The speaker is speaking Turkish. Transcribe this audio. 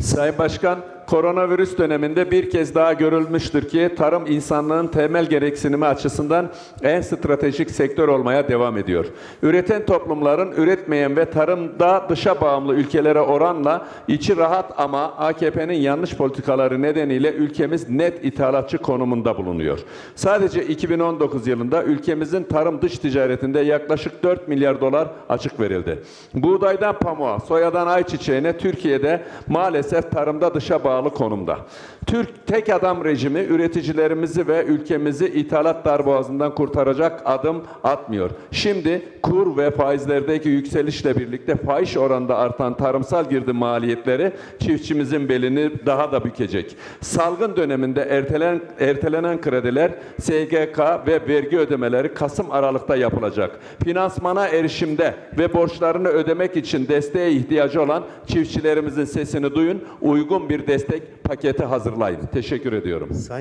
Sayın Başkan, koronavirüs döneminde bir kez daha görülmüştür ki tarım insanlığın temel gereksinimi açısından en stratejik sektör olmaya devam ediyor. Üreten toplumların üretmeyen ve tarımda dışa bağımlı ülkelere oranla içi rahat ama AKP'nin yanlış politikaları nedeniyle ülkemiz net ithalatçı konumunda bulunuyor. Sadece 2019 yılında ülkemizin tarım dış ticaretinde yaklaşık 4 milyar dolar açık verildi. Buğdaydan pamuğa, soyadan ayçiçeğine Türkiye'de maalesef tarımda dışa bağlı konumda. Türk tek adam rejimi üreticilerimizi ve ülkemizi ithalat darboğazından kurtaracak adım atmıyor. Şimdi kur ve faizlerdeki yükselişle birlikte fahiş oranda artan tarımsal girdi maliyetleri çiftçimizin belini daha da bükecek. Salgın döneminde ertelen, ertelenen krediler SGK ve vergi ödemeleri Kasım Aralık'ta yapılacak. Finansmana erişimde ve borçlarını ödemek için desteğe ihtiyacı olan çiftçilerimizin sesini duyun. Uygun bir destek paketi hazırlayın. Teşekkür ediyorum. Sayın